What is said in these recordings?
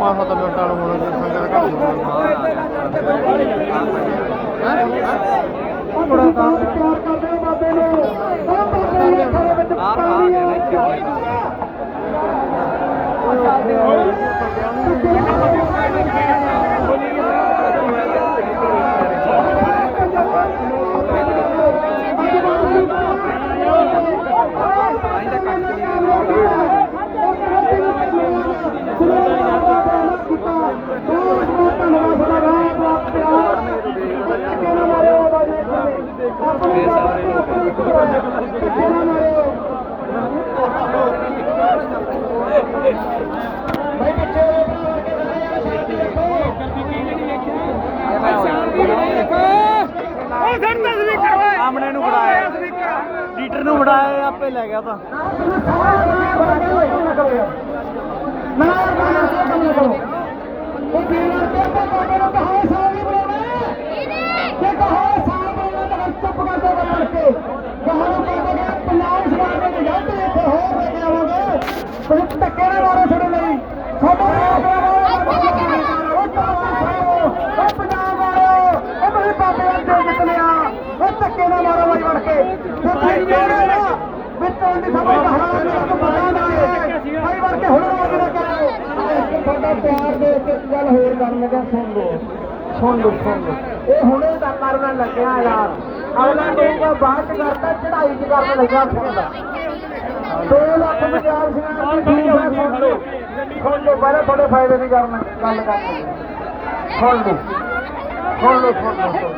5-7 ਮਿੰਟਾਂ ਨੂੰ ਹੋਣਾ ਹੋਣੀ ਸਾਹਮਣੇ ਨੂੰ ਫੜਾਇਆ ਲੀਡਰ ਨੂੰ ਫੜਾਇਆ ਆਪੇ ਲੈ ਗਿਆ ਤਾਂ। ਧੱਕੇ ਨਾਲ ਮਾਰੋ ਛੋੜੇ ਲਈ ਉਹ ਪੰਜਾਬ ਵਾਲਿਓ ਉਹ ਮੇਰੇ ਬਾਬੇ ਦਾ ਦਿਲ ਜਿੱਤ ਲਿਆ ਉਹ ਧੱਕੇ ਨਾਲ ਮਾਰੋ ਬਾਈ ਵੜ ਕੇ ਤੁਸੀਂ ਕਿਹੜੇ ਨਾ ਵਿੱਚੋਂ ਦੀ ਸਭਾ ਦਾ ਹਾਲ ਪਤਾ ਨਾ ਹੈ ਬਾਈ ਵੜ ਕੇ ਹੁਣ ਰੋਜ਼ ਨਾ ਕਰੋ ਤੁਹਾਡਾ ਪਿਆਰ ਦੇ ਕੇ ਇੱਕ ਗੱਲ ਹੋਰ ਕਰਨ ਲੱਗਾ, ਸੁਣ ਲਓ। ਸੁਣ ਲਓ ਸੁਣ ਲਓ। ਇਹ ਹੁਣੇ ਤਾਂ ਕਰਨ ਲੱਗਿਆ ਯਾਰ ਅਗਲਾ ਕਹੂਗਾ ਬਾਅਦ ਚ ਕਰਤਾ ਚੜਾਈ ਚ ਕਰਨ ਲੱਗਾ ਫੋਨ ਦੋ ਲੱਖ ਪੰਜਾਬ ਸਿੰਘਾਂ ਦੀ ਸੁਣ ਲਓ। ਸੁਣ ਲਓ, ਪਹਿਲਾਂ ਤੁਹਾਡੇ ਫਾਇਦੇ ਦੀ ਕਰਨ ਗੱਲ ਕਰਨੀ ਸੁਣ ਲਓ ਸੁਣ ਲਓ ਸੁਣ ਲਓ।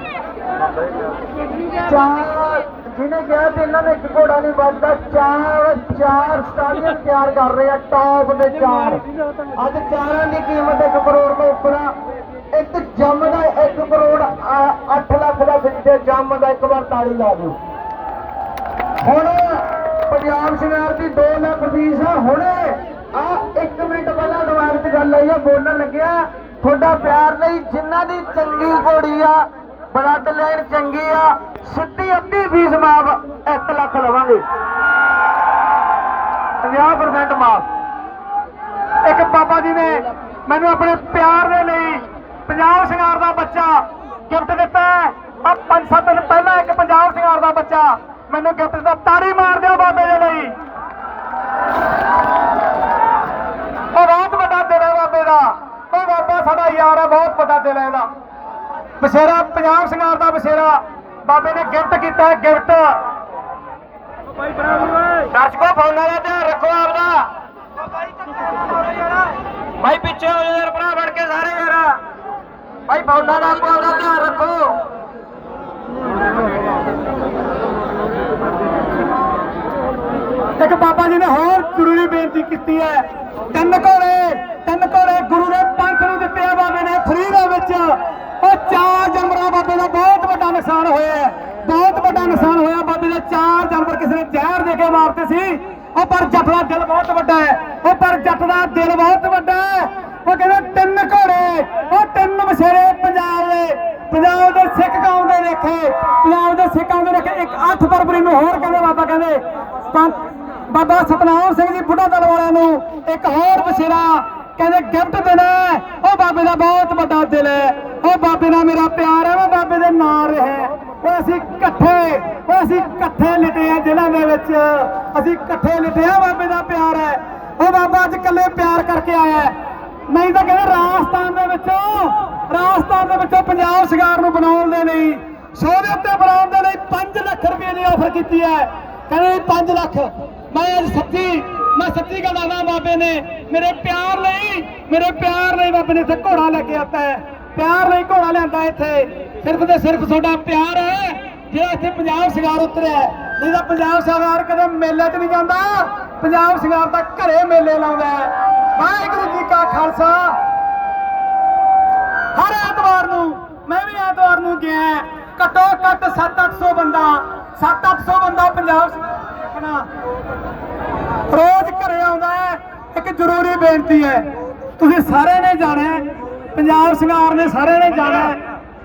ਚਾਰ ਜਿਹਨੇ ਕਿਹਾ ਤੇ ਇਹਨਾਂ ਨੇ ਇੱਕ ਘੋੜਾ ਨਹੀਂ ਵੱਜਦਾ, ਚਾਰ ਚਾਰ ਸਟਾਡੀਅਮ ਤਿਆਰ ਕਰ ਰਹੇ ਆ ਟੌਪ ਦੇ ਚਾਰ। ਅੱਜ ਚਾਰਾਂ ਦੀ ਕੀਮਤ 1 ਕਰੋੜ ਤੋਂ ਉੱਪਰ ਆ। ਇੱਕ ਜੰਮ ਦਾ 1 ਕਰੋੜ 8 ਲੱਖ ਦਾ ਫਿੱਟੇ ਜੰਮ ਦਾ ਇੱਕ ਵਾਰ ਤਾੜੀ ਲਾ ਦਿਓ। ਹੁਣ ਪੰਜਾਬ ਸ਼ਿੰਗਾਰ ਦੀ 2 ਲੱਖ ਫੀਸ ਆ, ਹੁਣੇ ਆ 1 ਮਿੰਟ ਪਹਿਲਾਂ ਦੁਬਾਰਾ ਚ ਗੱਲ ਆਈ ਆ, ਬੋਲਣ ਲੱਗਿਆ, ਤੁਹਾਡਾ ਪਿਆਰ ਲਈ ਜਿਨ੍ਹਾਂ ਦੀ ਚੰਗੀ ਘੋੜੀ ਆ ਬਲੱਡ ਲਾਈਨ ਚੰਗੀ ਆ ਸਿੱਧੀ ਅੱਧੀ ਫੀਸ ਮਾਫ 1 ਲੱਖ ਲਵਾਂਗੇ 50% ਮਾਫ। ਇੱਕ ਬਾਬਾ ਜੀ ਨੇ ਮੈਨੂੰ ਆਪਣੇ ਪਿਆਰ ਦੇ ਲਈ ਪੰਜਾਬ ਸ਼ਿੰਗਾਰ ਦਾ ਬੱਚਾ ਗਿਫਟ ਦਿੱਤਾ ਆ 5-7 ਦਿਨ ਪਹਿਲਾਂ ਇੱਕ ਪੰਜਾਬ ਸ਼ਿੰਗਾਰ ਦਾ ਬੱਚਾ ਮੈਨੂੰ ਗਿਫਟ ਦਿੱਤਾ। ਤਾੜੀ ਮਾਰ ਦਿਓ ਬਾਬੇ ਦੇ ਲਈ। ਉਹ ਬਹੁਤ ਵੱਡਾ ਦਿਲ ਹੈ ਬਾਬੇ ਦਾ। ਉਹ ਬਾਬਾ ਸਾਡਾ ਯਾਰ ਹੈ, ਬਹੁਤ ਵੱਡਾ ਦਿਲ ਹੈ ਇਹਦਾ। ਬਸ਼ੇਰਾ, ਪੰਜਾਬ ਸ਼ਿੰਗਾਰ ਦਾ ਬਸ਼ੇਰਾ। ਬਾਬੇ ਨੇ ਗਿਫਟ ਕੀਤਾ ਹੈ, ਗਿਫਟ। ਦਰਸ਼ਕੋ ਫੋਨਾਂ ਦਾ ਧਿਆਨ ਰੱਖੋ ਆਪਦਾ। ਭਾਈ ਪਿੱਛੇ ਹੋ ਜਾਓ ਯਾਰ ਭਰਾ, ਬਣ ਕੇ ਸਾਰੇ ਯਾਰ। ਭਾਈ ਫੋਨਾਂ ਦਾ ਆਪਦਾ ਧਿਆਨ ਰੱਖੋ। ਇੱਕ ਬਾਬਾ ਜੀ ਨੇ ਹੋਰ ਜ਼ਰੂਰੀ ਬੇਨਤੀ ਕੀਤੀ ਹੈ। ਤਿੰਨ ਘੋੜੇ ਤਿੰਨ ਘੋੜੇ ਗੁਰੂ ਨੇ ਪੰਥ ਨੂੰ ਦਿੱਤੇ ਆ ਬਾਬੇ ਨੇ ਫਰੀ ਦੇ ਵਿੱਚ। ਉਹ ਚਾਰ ਜਨਵਰਾਂ ਬਾਬੇ ਦਾ ਬਹੁਤ ਵੱਡਾ ਨੁਕਸਾਨ ਹੋਇਆ ਹੈ ਬਹੁਤ ਵੱਡਾ ਨੁਕਸਾਨ ਹੋਇਆ ਬਾਬੇ ਦੇ ਚਾਰ ਜਾਨਵਰ ਕਿਸੇ ਨੇ ਜ਼ਹਿਰ ਦੇ ਕੇ ਮਾਰਤੇ ਸੀ, ਉਹ ਪਰ ਜੱਟ ਦਾ ਦਿਲ ਬਹੁਤ ਵੱਡਾ ਹੈ, ਉਹ ਪਰ ਜੱਟ ਦਾ ਦਿਲ ਬਹੁਤ ਵੱਡਾ ਹੈ। ਉਹ ਕਹਿੰਦੇ ਤਿੰਨ ਘੋੜੇ, ਉਹ ਤਿੰਨ ਮਸ਼ੇਰੇ ਪੰਜਾਬ ਦੇ ਪੰਜਾਬ ਦੇ ਸਿੱਖ ਕੌਮ ਦੇ ਦੇਖੇ ਪੰਜਾਬ ਦੇ ਸਿੱਖ ਦੇ ਦੇਖੇ ਇੱਕ 8 ਫਰਵਰੀ ਨੂੰ ਹੋਰ ਕਹਿੰਦੇ ਬਾਬਾ ਕਹਿੰਦੇ ਬਾਬਾ ਸਤਨਾਮ ਸਿੰਘ ਜੀ ਬੁੱਢਾ ਦਲ ਵਾਲਿਆਂ ਨੂੰ ਇੱਕ ਹੋਰ ਬਸ਼ੇਰਾ ਕਹਿੰਦੇ ਗਿਫਟ ਦੇਣਾ ਉਹ ਬਾਬੇ ਦਾ ਬਹੁਤ ਵੱਡਾ ਦਿਲ ਹੈ। ਉਹ ਬਾਬੇ ਨਾਲ ਮੇਰਾ ਪਿਆਰ ਹੈ, ਉਹ ਬਾਬੇ ਦੇ ਨਾਲ ਰਿਹਾ ਉਹ ਅਸੀਂ ਇਕੱਠੇ ਉਹ ਅਸੀਂ ਇਕੱਠੇ ਲਿਟੇ ਆ ਜ਼ਿਲ੍ਹਾ ਦੇ ਵਿੱਚ। ਅਸੀਂ ਇਕੱਠੇ ਲਿਟੇ ਆ ਬਾਬੇ ਦਾ ਪਿਆਰ ਹੈ। ਉਹ ਬਾਬਾ ਅੱਜ ਇਕੱਲੇ ਪਿਆਰ ਕਰਕੇ ਆਇਆ ਨਹੀਂ ਤਾਂ ਕਹਿੰਦੇ ਰਾਜਸਥਾਨ ਦੇ ਵਿੱਚੋਂ, ਰਾਜਸਥਾਨ ਦੇ ਵਿੱਚੋਂ ਪੰਜਾਬ ਸਰਕਾਰ ਨੂੰ ਬਣਾਉਣ ਦੇ ਲਈ ਸੋਦੇ ਉੱਤੇ ਬਣਾਉਣ ਦੇ ਲਈ 5 ਲੱਖ ਰੁਪਏ ਦੀ ਆਫਰ ਕੀਤੀ ਹੈ। ਕਹਿੰਦੇ 5 ਲੱਖ। ਮੈਂ ਅੱਜ ਸੱਚੀ, ਮੈਂ ਸੱਚੀ ਗੱਲ ਆਦਾ ਬਾਬੇ ਨੇ, ਮੇਰੇ ਪਿਆਰ ਲਈ, ਮੇਰੇ ਪਿਆਰ ਲਈ ਬਾਬੇ ਨੇ ਇੱਥੇ ਘੋੜਾ ਲੈ ਕੇ ਆਤਾ ਹੈ। ਪਿਆਰ ਲਈ ਘੋੜਾ ਲਿਆਂਦਾ ਇੱਥੇ। ਸਿਰਫ ਤੇ ਸਿਰਫ ਤੁਹਾਡਾ ਪਿਆਰ ਹੈ। ਜਿਹੜਾ ਇੱਥੇ ਪੰਜਾਬ ਸਰਕਾਰ ਉਤਰਿਆ ਨਹੀਂ ਤਾਂ ਪੰਜਾਬ ਸਰਕਾਰ ਕਦੇ ਮੇਲੇ 'ਚ ਨਹੀਂ ਜਾਂਦਾ। ਪੰਜਾਬ ਸਰਕਾਰ ਤਾਂ ਘਰੇ ਮੇਲੇ ਲਾਉਂਦਾ ਹੈ। ਵਾਹਿਗੁਰੂ ਜੀ ਕਾ ਖਾਲਸਾ। ਹਰ ਐਤਵਾਰ ਨੂੰ, ਮੈਂ ਵੀ ਐਤਵਾਰ ਨੂੰ ਗਿਆ ਘੱਟੋ ਘੱਟ 7-800 ਬੰਦਾ 7-800 ਬੰਦਾ ਪੰਜਾਬ ਸਰਕਾਰ ਦੇਖਣਾ ਰੋਜ਼ ਘਰੇ ਆਉਂਦਾ ਹੈ। ਇੱਕ ਜ਼ਰੂਰੀ ਬੇਨਤੀ ਹੈ, ਤੁਸੀਂ ਸਾਰੇ ਨੇ ਜਾਣਾ ਪੰਜਾਬ ਸਰਕਾਰ ਨੇ ਸਾਰੇ ਨੇ ਜਾਣਾ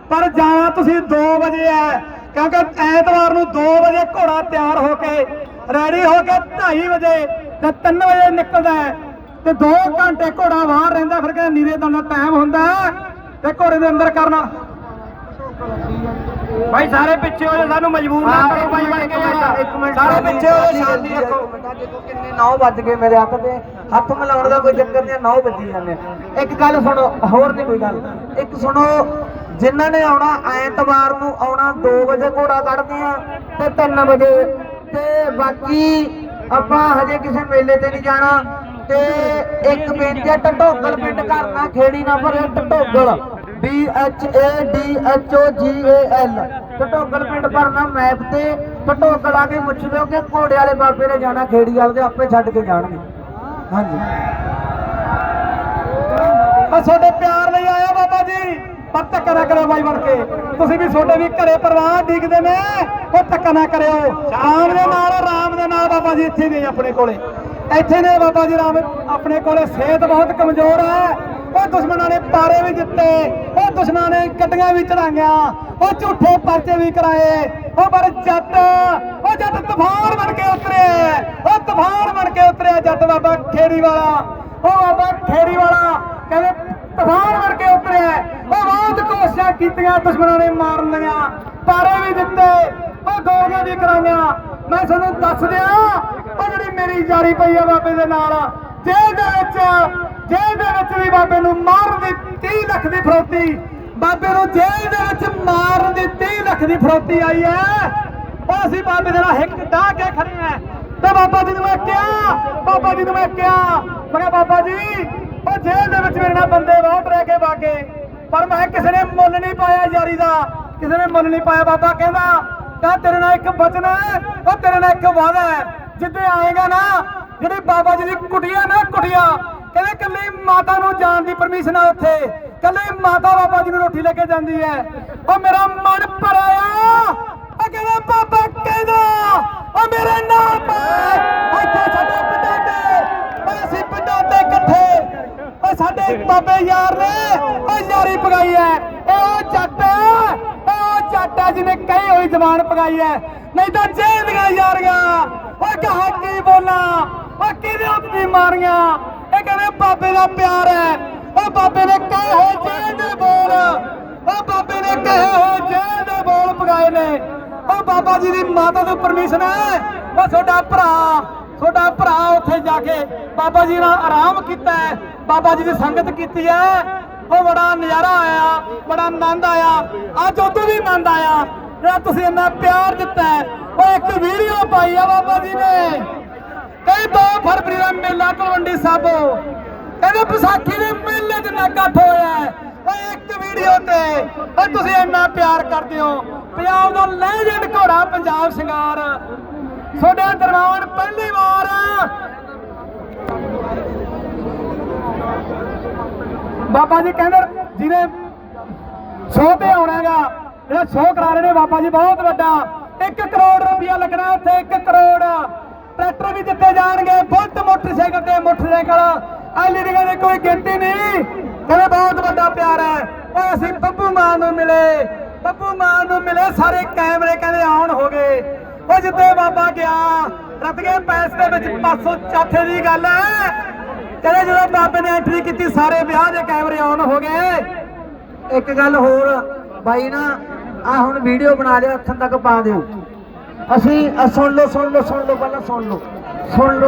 ਪਰ ਜਾਣਾ ਤੁਸੀਂ 2 ਵਜੇ ਹੈ ਕਿਉਂਕਿ ਐਤਵਾਰ ਨੂੰ 2 ਵਜੇ ਘੋੜਾ ਤਿਆਰ ਹੋ ਕੇ ਰੈਡੀ ਹੋ ਕੇ 2:30 ਵਜੇ ਤੇ 3 ਵਜੇ ਨਿਕਲਦਾ ਹੈ ਤੇ 2 ਘੰਟੇ ਘੋੜਾ ਬਾਹਰ ਰਹਿੰਦਾ, ਫਿਰ ਕਹਿੰਦਾ ਨੀਰੇ ਦਾ ਟਾਈਮ ਹੁੰਦਾ, ਤੇ ਘੋੜੇ ਦੇ ਅੰਦਰ ਕਰਨਾ। ਭਾਈ ਸਾਰੇ ਪਿੱਛੇ ਹੋ ਜਾ ਸਾਨੂੰ ਮਜਬੂਰ ਨਾ ਕਰੋ ਭਾਈ ਬਣ ਕੇ ਯਾਰ ਸਾਰੇ ਪਿੱਛੇ ਹੋ ਜਾ ਸ਼ਾਂਤੀ ਰੱਖੋ। ਦੇਖੋ ਕਿੰਨੇ 9 ਵੱਜ ਗਏ ਮੇਰੇ ਹੱਥ ਤੇ। ਹੱਥ ਮਿਲਾਉਣ ਦਾ ਕੋਈ ਚੱਕਰ ਨਹੀਂ 9 ਵੱਜੀ ਜਾਂਦੇ। ਇੱਕ ਗੱਲ ਸੁਣੋ ਹੋਰ ਨਹੀਂ ਕੋਈ ਗੱਲ। ਇੱਕ ਸੁਣੋ ਜਿਨ੍ਹਾਂ ਨੇ ਆਉਣਾ ਐਤਵਾਰ ਨੂੰ ਆਉਣਾ 2 ਵਜੇ ਘੋੜਾ ਕੱਢਦੇ ਆ ਤੇ 3 ਵਜੇ। ਤੇ ਬਾਕੀ ਆਪਾਂ ਹਜੇ ਕਿਸੇ ਮੇਲੇ ਤੇ ਨਹੀਂ ਜਾਣਾ। ਤੇ ਇੱਕ ਬੇਨਤੀ ਹੈ ਢਢੋਗਲ ਪਿੰਡ ਕਰਨਾ ਖੇੜੀ ਨਾ ਭਰੇ Dhadhogal B H A D H O G A L ਢਟੋਗਲ ਪਿੰਡ ਭਰਨਾ ਮੈਪ ਤੇ ਢਟੋਗਲ ਆ ਕੇ ਪੁੱਛ ਲਿਓ ਕਿ ਘੋੜੇ ਵਾਲੇ ਬਾਬੇ ਨੇ ਜਾਣਾ, ਖੇੜੀ ਵਾਲੇ ਦੇ ਆਪੇ ਛੱਡ ਕੇ ਜਾਣਗੇ। ਹਾਂਜੀ। ਆ ਤੁਹਾਡੇ ਪਿਆਰ ਲਈ ਆਇਆ ਬਾਬਾ ਜੀ। ਪਰ ਧੱਕਾ ਨਾ ਕਰਿਓ ਬਾਈ ਬਣ ਕੇ। ਤੁਸੀਂ ਵੀ ਤੁਹਾਡੇ ਵੀ ਘਰੇ ਪਰਿਵਾਰ ਡੀਕਦੇ ਨੇ। ਉਹ ਧੱਕਾ ਨਾ ਕਰਿਓ। ਰਾਮ ਦੇ ਨਾਲ ਰਾਮ ਦੇ ਨਾਲ ਬਾਬਾ ਜੀ ਇੱਥੇ ਨੇ ਆਪਣੇ ਕੋਲੇ। ਇੱਥੇ ਨੇ ਬਾਬਾ ਜੀ ਰਾਮ ਆਪਣੇ ਕੋਲੇ। ਸਿਹਤ ਬਹੁਤ ਕਮਜ਼ੋਰ ਹੈ। ਉਹ ਦੁਸ਼ਮਣਾਂ ਨੇ ਪਾਰੇ ਵੀ ਦਿੱਤੇ ਉਹ ਦੁਸ਼ਮਣਾਂ ਨੇ ਕੱਟੀਆਂ ਵੀ ਚੜਾਈਆਂ, ਉਹ ਝੂਠੇ ਪਰਚੇ ਵੀ ਕਰਾਏ। ਉਹ ਪਰ ਜੱਟ, ਉਹ ਜੱਟ ਤੂਫਾਨ ਬਣ ਕੇ ਉਤਰਿਆ। ਉਹ ਤੂਫਾਨ ਬਣ ਕੇ ਉਤਰਿਆ ਜੱਟ ਬਾਬਾ ਖੇੜੀ ਵਾਲਾ ਉਹ ਬਾਬਾ ਖੇੜੀ ਵਾਲਾ ਕਹਿੰਦੇ ਤੂਫਾਨ ਬਣ ਉਤਰਿਆ। ਉਹ ਬਹੁਤ ਕੋਸ਼ਿਸ਼ਾਂ ਕੀਤੀਆਂ, ਦੁਸ਼ਮਣਾਂ ਨੇ ਮਾਰਨ ਦੀਆਂ, ਪਾਰੇ ਵੀ ਦਿੱਤੇ ਉਹ ਗੋਲੀਆਂ ਵੀ ਕਰਾਈਆਂ। ਮੈਂ ਤੁਹਾਨੂੰ ਦੱਸ ਦਿਆਂ, ਉਹ ਜਿਹੜੀ ਮੇਰੀ ਯਾਰੀ ਪਈ ਆ ਬਾਬੇ ਦੇ ਨਾਲ, ਜੇਲ੍ਹ ਦੇ ਵਿੱਚ ਜੇਲ੍ਹ ਦੇ ਵਿੱਚ ਵੀ ਬਾਬੇ ਨੂੰ ਮਾਰਨ ਦੀ 30 ਲੱਖ ਦੀ ਫਰੋਤੀ। ਬਾਬੇ ਨੂੰ ਜੇਲ੍ਹ ਦੇ ਵਿੱਚ ਮਾਰਨ ਦੀ 30 ਲੱਖ ਦੀ ਫਰੋਤੀ ਆਈ ਹੈ। ਉਹ ਅਸੀਂ ਬਾਬੇ ਦੇ ਨਾਲ ਹਿੱਕ ਡਾਹ ਕੇ ਖੜੇ ਆ ਤੇ ਬਾਬਾ ਜੀ ਨੂੰ ਮੈਂ ਕਿਹਾ, ਬਾਬਾ ਜੀ ਨੂੰ ਮੈਂ ਕਿਹਾ ਮੈਂ ਕਿਹਾ, ਬਾਬਾ ਜੀ, ਉਹ ਜੇਲ੍ਹ ਦੇ ਵਿੱਚ ਮੇਰੇ ਨਾਲ ਬੰਦੇ ਬਹੁਤ ਰਹਿ ਕੇ ਵਾਗੇ। ਪਰ ਮੈਂ ਕਿਸੇ ਨੇ ਮੁੱਲ ਨਹੀਂ ਪਾਇਆ ਯਾਰੀ ਦਾ। ਕਿਸੇ ਨੇ ਮੁੱਲ ਨਹੀਂ ਪਾਇਆ, ਬਾਬਾ ਕਹਿੰਦਾ, ਤਾਂ ਤੇਰੇ ਨਾਲ ਇੱਕ ਬਚਨ ਹੈ, ਉਹ ਤੇਰੇ ਨਾਲ ਇੱਕ ਵਾਅਦਾ ਹੈ। ਜਿੱਦੇ ਆਏਗਾ ਨਾ, ਜਿਹੜੀ ਬਾਬਾ ਜੀ ਦੀ ਕੁਟੀਆ ਨਾ ਕੁਟੀਆ, ਕਹਿੰਦੇ ਮਾਤਾ ਨੂੰ ਜਾਣ ਦੀ ਪਰਮਿਸ਼ਨ ਆ ਉੱਥੇ। ਕੱਲੀ ਮਾਤਾ ਬਾਬਾ ਜੀ ਨੂੰ ਰੋਟੀ ਲੈ ਕੇ ਜਾਂਦੀ ਹੈ। ਉਹ ਮੇਰਾ ਮਨ ਭਰਾਇਆ ਉਹ ਕਹਿੰਦਾ ਬਾਬਾ ਕਹਿੰਦਾ ਉਹ ਮੇਰੇ ਨਾਲ ਪੈ ਇੱਥੇ ਸਾਡੇ ਪਿੰਡਾਂ ਓਏ ਅਸੀਂ ਪਿੰਡਾਂ ਇਕੱਠੇ। ਓ ਸਾਡੇ ਬਾਬੇ ਯਾਰ ਨੇ। ਓ ਯਾਰੀ ਪਗਾਈ ਐ ਏ ਉਹ ਜੱਟ ਐ, ਏ ਉਹ ਜੱਟ ਐ ਜਿਹਨੇ ਕਹੀ ਹੋਈ ਜ਼ਬਾਨ ਪਗਾਈ ਹੈ। ਨਹੀਂ ਤਾਂ ਜੇਲ੍ਹ ਦੀਆਂ ਯਾਰੀਆਂ। ਓ ਕਹਾ ਕੀ ਬੋਲਾਂ। ਓ ਕਿਹਦੇ ਉੱਤੇ ਮਾਰੀਆਂ। ਇਹ ਕਹਿੰਦੇ ਬਾਬੇ ਦਾ ਪਿਆਰ ਐ ਓ ਬਾਬੇ ਨੇ ਕਹੇ ਹੋਏ ਜੇਲ੍ਹ ਦੇ ਬੋਲ। ਓ ਬਾਬੇ ਨੇ ਕਹੇ ਹੋਏ ਜੇਲ੍ਹ ਦੇ ਬੋਲ ਪਗਾਏ ਨੇ। ਓ ਬਾਬਾ ਜੀ ਦੀ ਮਾਤਾ ਤੋਂ ਪਰਮਿਸ਼ਨ ਹੈ। ਓ ਤੁਹਾਡਾ ਭਰਾ ਤੁਹਾਡਾ ਭਰਾ ਉੱਥੇ ਜਾ ਕੇ ਬਾਬਾ ਜੀ ਨਾਲ ਆਰਾਮ ਕੀਤਾ ਹੈ। ਬਾਬਾ ਜੀ ਦੀ ਸੰਗਤ ਕੀਤੀ ਹੈ। ਉਹ ਬੜਾ ਨਜ਼ਾਰਾ ਆਇਆ, ਬੜਾ ਆਨੰਦ ਆਇਆ। ਅੱਜ ਉਦੋਂ ਵੀ ਆਨੰਦ ਆਇਆ। ਜਿਹੜਾ ਤੁਸੀਂ ਇੰਨਾ ਪਿਆਰ ਦਿੱਤਾ ਉਹ ਇੱਕ ਵੀਡੀਓ ਪਾਈ ਆ ਬਾਬਾ ਜੀ ਨੇ। ਕਈ 2 ਫਰਵਰੀ ਦਾ ਮੇਲਾ ਤਲਵੰਡੀ ਸਾਬੋ ਕਹਿੰਦੇ ਵਿਸਾਖੀ ਦੇ ਮੇਲੇ 'ਚ ਨਾ ਇਕੱਠ ਹੋਇਆ ਹੈ। ਇੱਕ ਵੀਡੀਓ ਤੇ ਉਹ ਤੁਸੀਂ ਇੰਨਾ ਪਿਆਰ ਕਰਦੇ ਹੋ। ਪੰਜਾਬ ਦਾ ਲੈਜੈਂਡ ਘੋੜਾ, ਪੰਜਾਬ ਸ਼ਿੰਗਾਰ। ਤੁਹਾਡੇ ਦਰਬਾਰ ਪਹਿਲੀ ਵਾਰ ਬਾਬਾ ਜੀ ਕਹਿੰਦੇ ਜਿਹਨੇ ਸ਼ੋਅ ਤੇ ਆਉਣਾਗਾ ਜਿਹੜਾ ਸ਼ੋਅ ਕਰਾ ਰਹੇ ਨੇ ਬਾਬਾ ਜੀ, ਬਹੁਤ ਵੱਡਾ। 1 ਕਰੋੜ ਰੁਪਇਆ ਲੱਗਣਾ ਉੱਥੇ 1 ਕਰੋੜ। ਟਰੈਕਟਰ ਵੀ ਦਿੱਤੇ ਜਾਣਗੇ। ਬੁੱਟ ਮੋਟਰਸਾਈਕਲ ਤੇ ਮੋਟਰਸਾਈਕਲ। ਐਲਈਡੀਆਂ ਦੀ ਕੋਈ ਗਿਣਤੀ ਨਹੀਂ। ਕਹਿੰਦੇ ਬਹੁਤ ਵੱਡਾ ਪਿਆਰ ਹੈ। ਉਹ ਅਸੀਂ ਬੱਬੂ ਮਾਨ ਨੂੰ ਮਿਲੇ। ਬੱਬੂ ਮਾਨ ਨੂੰ ਮਿਲੇ, ਸਾਰੇ ਕੈਮਰੇ ਕਹਿੰਦੇ ਆਨ ਹੋ ਗਏ। ਉਹ ਜਿੱਤੇ ਬਾਬਾ ਗਿਆ। ਰੱਤ ਪੈਸ ਦੇ ਵਿੱਚ। ਪਾਸੋਂ ਚਾਥੇ ਦੀ ਗੱਲ ਹੈ। ਕਹਿੰਦੇ ਜਦੋਂ ਬਾਬੇ ਨੇ ਐਂਟਰੀ ਕੀਤੀ, ਸਾਰੇ ਵਿਆਹ ਦੇ ਕੈਮਰੇ ਆਨ ਹੋ ਗਏ। ਇੱਕ ਗੱਲ ਹੋਰ, ਬਾਈ ਨਾ ਆ ਹੁਣ ਵੀਡੀਓ ਬਣਾ ਲਿਆ ਹੱਥਾਂ ਤੱਕ ਪਾ ਦਿਓ। ਅਸੀਂ ਸੁਣ ਲਓ ਸੁਣ ਲਓ ਸੁਣ ਲਓ ਪਹਿਲਾਂ ਸੁਣ ਲਓ। ਸੁਣ ਲਓ।